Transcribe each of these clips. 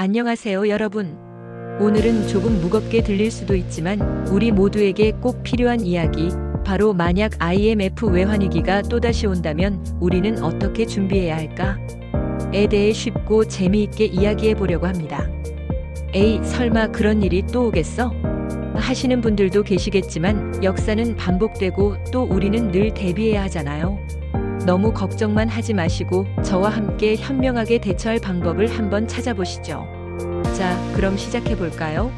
안녕하세요, 여러분. 오늘은 조금 무겁게 들릴 수도 있지만 우리 모두에게 꼭 필요한 이야기, 바로 만약 IMF 외환위기가 또다시 온다면 우리는 어떻게 준비해야 할까? 에 대해 쉽고 재미있게 이야기해 보려고 합니다. 에이, 설마 그런 일이 또 오겠어? 하시는 분들도 계시겠지만 역사는 반복되고 또 우리는 늘 대비해야 하잖아요. 너무 걱정만 하지 마시고 저와 함께 현명하게 대처할 방법을 한번 찾아보시죠. 자, 그럼 시작해 볼까요?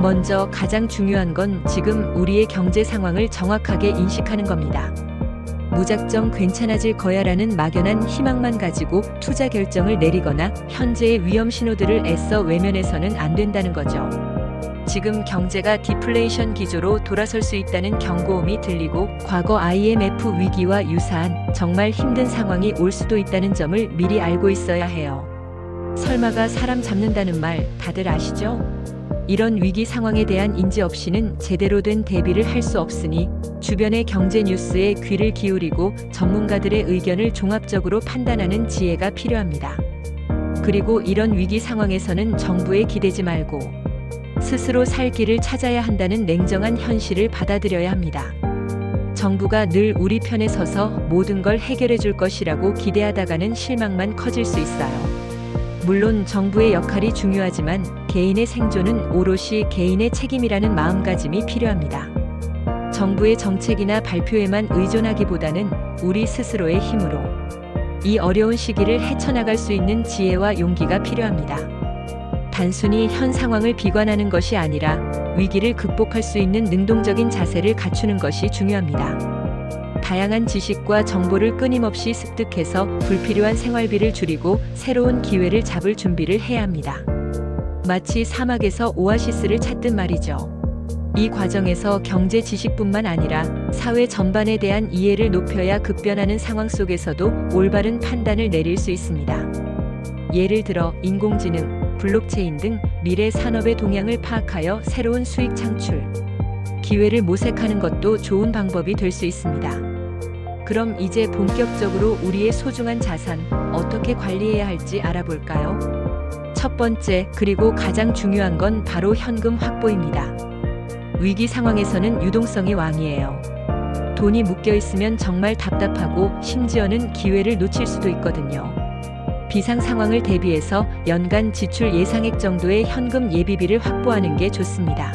먼저 가장 중요한 건 지금 우리의 경제 상황을 정확하게 인식하는 겁니다. 무작정 괜찮아질 거야라는 막연한 희망만 가지고 투자 결정을 내리거나 현재의 위험 신호들을 애써 외면해서는 안 된다는 거죠. 지금 경제가 디플레이션 기조로 돌아설 수 있다는 경고음이 들리고 과거 IMF 위기와 유사한 정말 힘든 상황이 올 수도 있다는 점을 미리 알고 있어야 해요. 설마가 사람 잡는다는 말 다들 아시죠? 이런 위기 상황에 대한 인지 없이는 제대로 된 대비를 할 수 없으니 주변의 경제 뉴스에 귀를 기울이고 전문가들의 의견을 종합적으로 판단하는 지혜가 필요합니다. 그리고 이런 위기 상황에서는 정부에 기대지 말고 스스로 살 길을 찾아야 한다는 냉정한 현실을 받아들여야 합니다. 정부가 늘 우리 편에 서서 모든 걸 해결해 줄 것이라고 기대하다가는 실망만 커질 수 있어요. 물론 정부의 역할이 중요하지만 개인의 생존은 오롯이 개인의 책임이라는 마음가짐이 필요합니다. 정부의 정책이나 발표에만 의존하기보다는 우리 스스로의 힘으로 이 어려운 시기를 헤쳐나갈 수 있는 지혜와 용기가 필요합니다. 단순히 현 상황을 비관하는 것이 아니라 위기를 극복할 수 있는 능동적인 자세를 갖추는 것이 중요합니다. 다양한 지식과 정보를 끊임없이 습득해서 불필요한 생활비를 줄이고 새로운 기회를 잡을 준비를 해야 합니다. 마치 사막에서 오아시스를 찾듯 말이죠. 이 과정에서 경제 지식뿐만 아니라 사회 전반에 대한 이해를 높여야 급변하는 상황 속에서도 올바른 판단을 내릴 수 있습니다. 예를 들어 인공지능, 블록체인 등 미래 산업의 동향을 파악하여 새로운 수익 창출, 기회를 모색하는 것도 좋은 방법이 될 수 있습니다. 그럼 이제 본격적으로 우리의 소중한 자산 어떻게 관리해야 할지 알아볼까요? 첫 번째, 그리고 가장 중요한 건 바로 현금 확보입니다. 위기 상황에서는 유동성이 왕이에요. 돈이 묶여 있으면 정말 답답하고 심지어는 기회를 놓칠 수도 있거든요. 비상 상황을 대비해서 연간 지출 예상액 정도의 현금 예비비를 확보하는 게 좋습니다.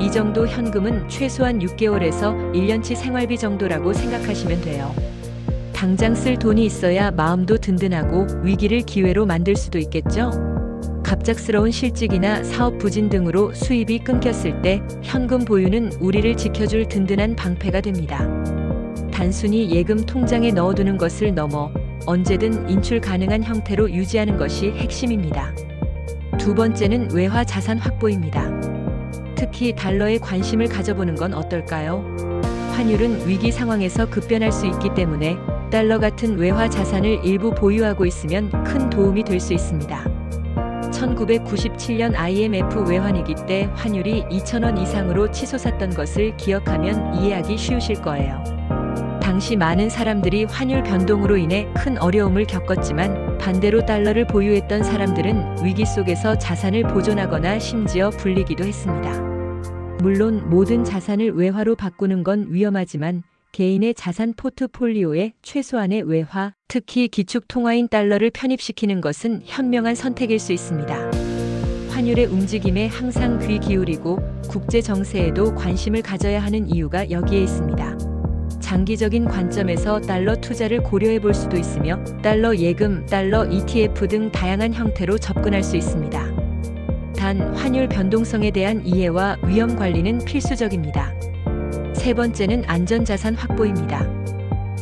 이 정도 현금은 최소한 6개월에서 1년치 생활비 정도라고 생각하시면 돼요. 당장 쓸 돈이 있어야 마음도 든든하고 위기를 기회로 만들 수도 있겠죠? 갑작스러운 실직이나 사업 부진 등으로 수입이 끊겼을 때 현금 보유는 우리를 지켜줄 든든한 방패가 됩니다. 단순히 예금 통장에 넣어두는 것을 넘어 언제든 인출 가능한 형태로 유지하는 것이 핵심입니다. 두 번째는 외화 자산 확보입니다. 특히 달러에 관심을 가져보는 건 어떨까요? 환율은 위기 상황에서 급변할 수 있기 때문에 달러 같은 외화 자산을 일부 보유하고 있으면 큰 도움이 될 수 있습니다. 1997년 IMF 외환위기 때 환율이 2,000원 이상으로 치솟았던 것을 기억하면 이해하기 쉬우실 거예요. 당시 많은 사람들이 환율 변동으로 인해 큰 어려움을 겪었지만 반대로 달러를 보유했던 사람들은 위기 속에서 자산을 보존하거나 심지어 불리기도 했습니다. 물론 모든 자산을 외화로 바꾸는 건 위험하지만 개인의 자산 포트폴리오에 최소한의 외화, 특히 기축 통화인 달러를 편입시키는 것은 현명한 선택일 수 있습니다. 환율의 움직임에 항상 귀 기울이고 국제 정세에도 관심을 가져야 하는 이유가 여기에 있습니다. 장기적인 관점에서 달러 투자를 고려해 볼 수도 있으며 달러 예금, 달러 ETF 등 다양한 형태로 접근할 수 있습니다. 단 환율 변동성에 대한 이해와 위험 관리는 필수적입니다. 세 번째는 안전자산 확보입니다.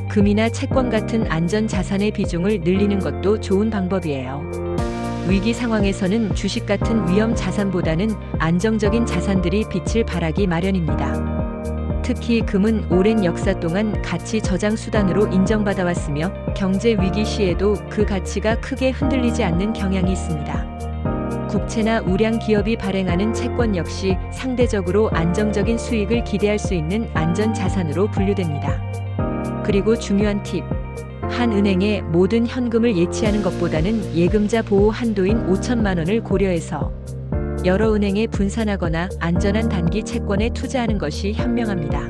금이나 채권 같은 안전자산의 비중을 늘리는 것도 좋은 방법이에요. 위기 상황에서는 주식 같은 위험 자산보다는 안정적인 자산들이 빛을 발하기 마련입니다. 특히 금은 오랜 역사 동안 가치 저장 수단으로 인정받아 왔으며 경제 위기 시에도 그 가치가 크게 흔들리지 않는 경향이 있습니다. 국채나 우량 기업이 발행하는 채권 역시 상대적으로 안정적인 수익을 기대할 수 있는 안전 자산으로 분류됩니다. 그리고 중요한 팁. 한 은행에 모든 현금을 예치하는 것보다는 예금자 보호 한도인 5천만 원을 고려해서 여러 은행에 분산하거나 안전한 단기 채권에 투자하는 것이 현명합니다.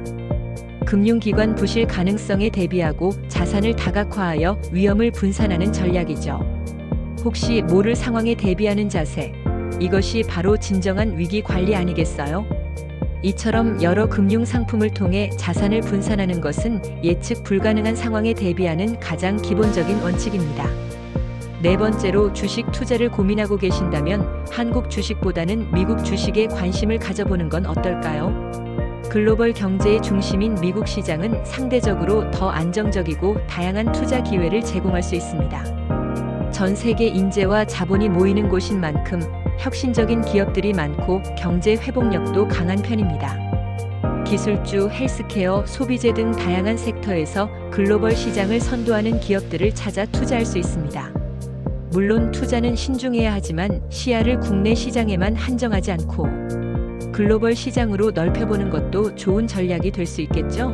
금융기관 부실 가능성에 대비하고 자산을 다각화하여 위험을 분산하는 전략이죠. 혹시 모를 상황에 대비하는 자세, 이것이 바로 진정한 위기 관리 아니겠어요? 이처럼 여러 금융 상품을 통해 자산을 분산하는 것은 예측 불가능한 상황에 대비하는 가장 기본적인 원칙입니다. 네 번째로 주식 투자를 고민하고 계신다면 한국 주식보다는 미국 주식에 관심을 가져보는 건 어떨까요? 글로벌 경제의 중심인 미국 시장은 상대적으로 더 안정적이고 다양한 투자 기회를 제공할 수 있습니다. 전 세계 인재와 자본이 모이는 곳인 만큼 혁신적인 기업들이 많고 경제 회복력도 강한 편입니다. 기술주, 헬스케어, 소비재 등 다양한 섹터에서 글로벌 시장을 선도하는 기업들을 찾아 투자할 수 있습니다. 물론 투자는 신중해야 하지만 시야를 국내 시장에만 한정하지 않고 글로벌 시장으로 넓혀보는 것도 좋은 전략이 될 수 있겠죠?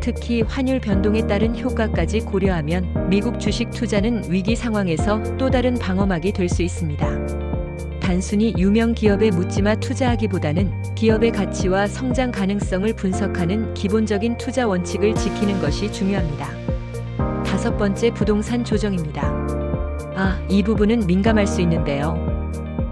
특히 환율 변동에 따른 효과까지 고려하면 미국 주식 투자는 위기 상황에서 또 다른 방어막이 될 수 있습니다. 단순히 유명 기업에 묻지마 투자하기보다는 기업의 가치와 성장 가능성을 분석하는 기본적인 투자 원칙을 지키는 것이 중요합니다. 다섯 번째 부동산 조정입니다. 아, 이 부분은 민감할 수 있는데요.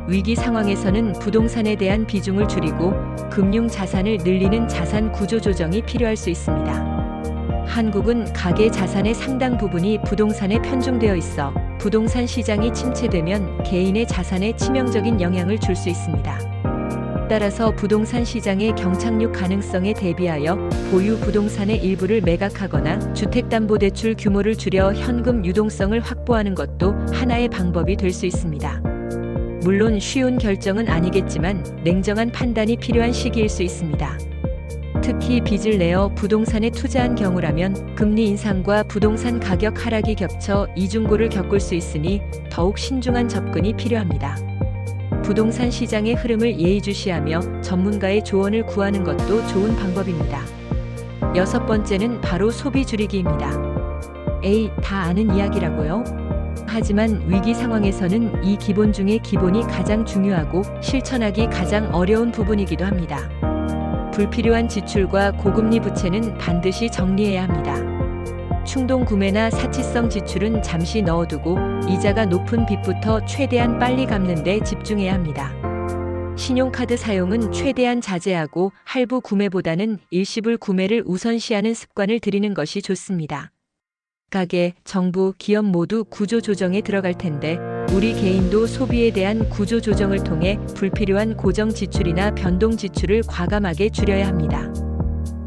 위기 상황에서는 부동산에 대한 비중을 줄이고 금융 자산을 늘리는 자산 구조 조정이 필요할 수 있습니다. 한국은 가계 자산의 상당 부분이 부동산에 편중되어 있어 부동산 시장이 침체되면 개인의 자산에 치명적인 영향을 줄 수 있습니다. 따라서 부동산 시장의 경착륙 가능성에 대비하여 보유 부동산의 일부를 매각하거나 주택담보대출 규모를 줄여 현금 유동성을 확보하는 것도 하나의 방법이 될 수 있습니다. 물론 쉬운 결정은 아니겠지만 냉정한 판단이 필요한 시기일 수 있습니다. 특히 빚을 내어 부동산에 투자한 경우라면 금리 인상과 부동산 가격 하락이 겹쳐 이중고를 겪을 수 있으니 더욱 신중한 접근이 필요합니다. 부동산 시장의 흐름을 예의주시하며 전문가의 조언을 구하는 것도 좋은 방법입니다. 여섯 번째는 바로 소비 줄이기입니다. 에이, 다 아는 이야기라고요? 하지만 위기 상황에서는 이 기본 중에 기본이 가장 중요하고 실천하기 가장 어려운 부분이기도 합니다. 불필요한 지출과 고금리 부채는 반드시 정리해야 합니다. 충동 구매나 사치성 지출은 잠시 넣어두고 이자가 높은 빚부터 최대한 빨리 갚는 데 집중해야 합니다. 신용카드 사용은 최대한 자제하고 할부 구매보다는 일시불 구매를 우선시하는 습관을 들이는 것이 좋습니다. 가게, 정부, 기업 모두 구조 조정에 들어갈 텐데 우리 개인도 소비에 대한 구조 조정을 통해 불필요한 고정 지출이나 변동 지출을 과감하게 줄여야 합니다.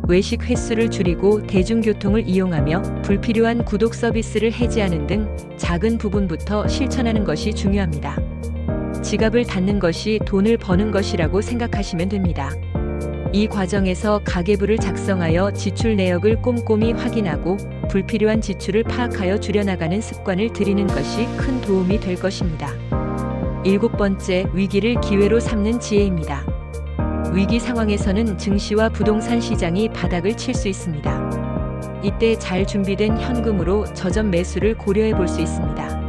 외식 횟수를 줄이고 대중교통을 이용하며 불필요한 구독 서비스를 해지하는 등 작은 부분부터 실천하는 것이 중요합니다. 지갑을 닫는 것이 돈을 버는 것이라고 생각하시면 됩니다. 이 과정에서 가계부를 작성하여 지출 내역을 꼼꼼히 확인하고 불필요한 지출을 파악하여 줄여나가는 습관을 들이는 것이 큰 도움이 될 것입니다. 일곱 번째, 위기를 기회로 삼는 지혜입니다. 위기 상황에서는 증시와 부동산 시장이 바닥을 칠 수 있습니다. 이때 잘 준비된 현금으로 저점 매수를 고려해 볼 수 있습니다.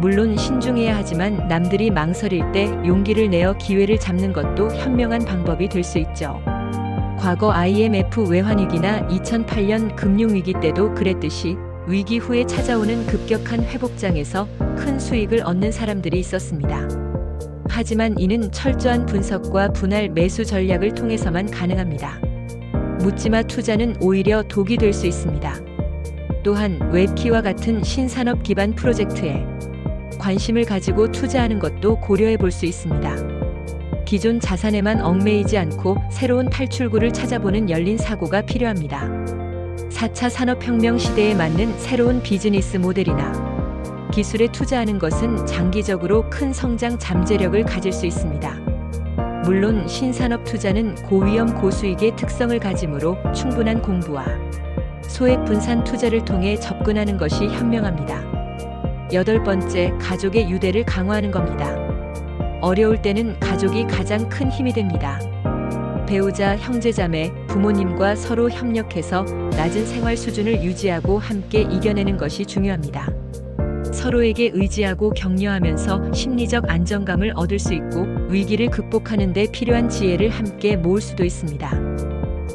물론 신중해야 하지만 남들이 망설일 때 용기를 내어 기회를 잡는 것도 현명한 방법이 될 수 있죠. 과거 IMF 외환위기나 2008년 금융위기 때도 그랬듯이 위기 후에 찾아오는 급격한 회복장에서 큰 수익을 얻는 사람들이 있었습니다. 하지만 이는 철저한 분석과 분할 매수 전략을 통해서만 가능합니다. 묻지마 투자는 오히려 독이 될 수 있습니다. 또한 웹키와 같은 신산업 기반 프로젝트에 관심을 가지고 투자하는 것도 고려해 볼 수 있습니다. 기존 자산에만 얽매이지 않고 새로운 탈출구를 찾아보는 열린 사고가 필요합니다. 4차 산업혁명 시대에 맞는 새로운 비즈니스 모델이나 기술에 투자하는 것은 장기적으로 큰 성장 잠재력을 가질 수 있습니다. 물론 신산업 투자는 고위험 고수익의 특성을 가지므로 충분한 공부와 소액 분산 투자를 통해 접근하는 것이 현명합니다. 여덟 번째, 가족의 유대를 강화하는 겁니다. 어려울 때는 가족이 가장 큰 힘이 됩니다. 배우자, 형제자매, 부모님과 서로 협력해서 낮은 생활 수준을 유지하고 함께 이겨내는 것이 중요합니다. 서로에게 의지하고 격려하면서 심리적 안정감을 얻을 수 있고 위기를 극복하는 데 필요한 지혜를 함께 모을 수도 있습니다.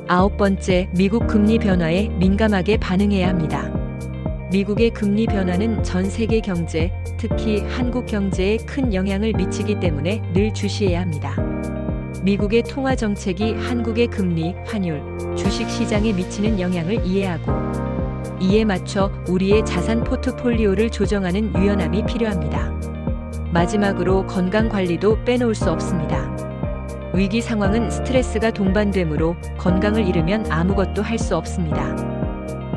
아홉 번째, 미국 금리 변화에 민감하게 반응해야 합니다. 미국의 금리 변화는 전 세계 경제, 특히 한국 경제에 큰 영향을 미치기 때문에 늘 주시해야 합니다. 미국의 통화 정책이 한국의 금리, 환율, 주식 시장에 미치는 영향을 이해하고 이에 맞춰 우리의 자산 포트폴리오를 조정하는 유연함이 필요합니다. 마지막으로 건강 관리도 빼놓을 수 없습니다. 위기 상황은 스트레스가 동반되므로 건강을 잃으면 아무것도 할 수 없습니다.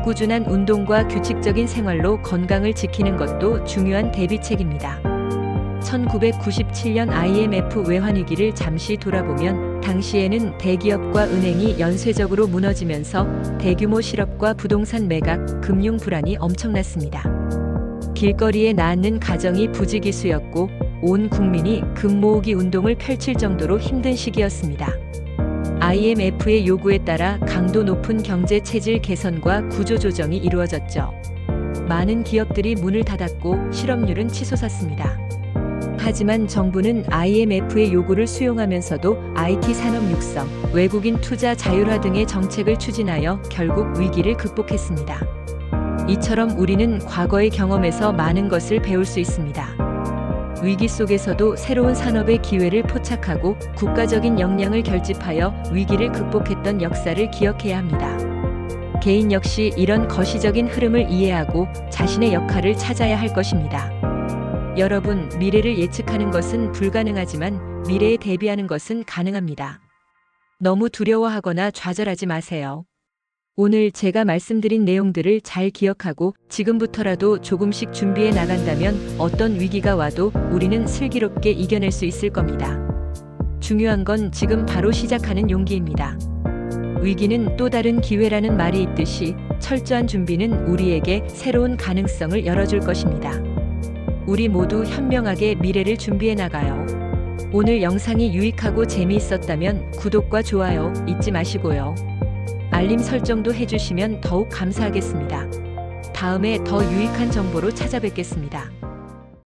꾸준한 운동과 규칙적인 생활로 건강을 지키는 것도 중요한 대비책입니다. 1997년 IMF 외환위기를 잠시 돌아보면 당시에는 대기업과 은행이 연쇄적으로 무너지면서 대규모 실업과 부동산 매각, 금융 불안이 엄청났습니다. 길거리에 나앉는 가정이 부지기수였고 온 국민이 금 모으기 운동을 펼칠 정도로 힘든 시기였습니다. IMF의 요구에 따라 강도 높은 경제 체질 개선과 구조 조정이 이루어졌죠. 많은 기업들이 문을 닫았고 실업률은 치솟았습니다. 하지만 정부는 IMF의 요구를 수용하면서도 IT 산업 육성, 외국인 투자 자율화 등의 정책을 추진하여 결국 위기를 극복했습니다. 이처럼 우리는 과거의 경험에서 많은 것을 배울 수 있습니다. 위기 속에서도 새로운 산업의 기회를 포착하고 국가적인 역량을 결집하여 위기를 극복했던 역사를 기억해야 합니다. 개인 역시 이런 거시적인 흐름을 이해하고 자신의 역할을 찾아야 할 것입니다. 여러분, 미래를 예측하는 것은 불가능하지만 미래에 대비하는 것은 가능합니다. 너무 두려워하거나 좌절하지 마세요. 오늘 제가 말씀드린 내용들을 잘 기억하고 지금부터라도 조금씩 준비해 나간다면 어떤 위기가 와도 우리는 슬기롭게 이겨낼 수 있을 겁니다. 중요한 건 지금 바로 시작하는 용기입니다. 위기는 또 다른 기회라는 말이 있듯이 철저한 준비는 우리에게 새로운 가능성을 열어줄 것입니다. 우리 모두 현명하게 미래를 준비해 나가요. 오늘 영상이 유익하고 재미있었다면 구독과 좋아요 잊지 마시고요. 알림 설정도 해주시면 더욱 감사하겠습니다. 다음에 더 유익한 정보로 찾아뵙겠습니다.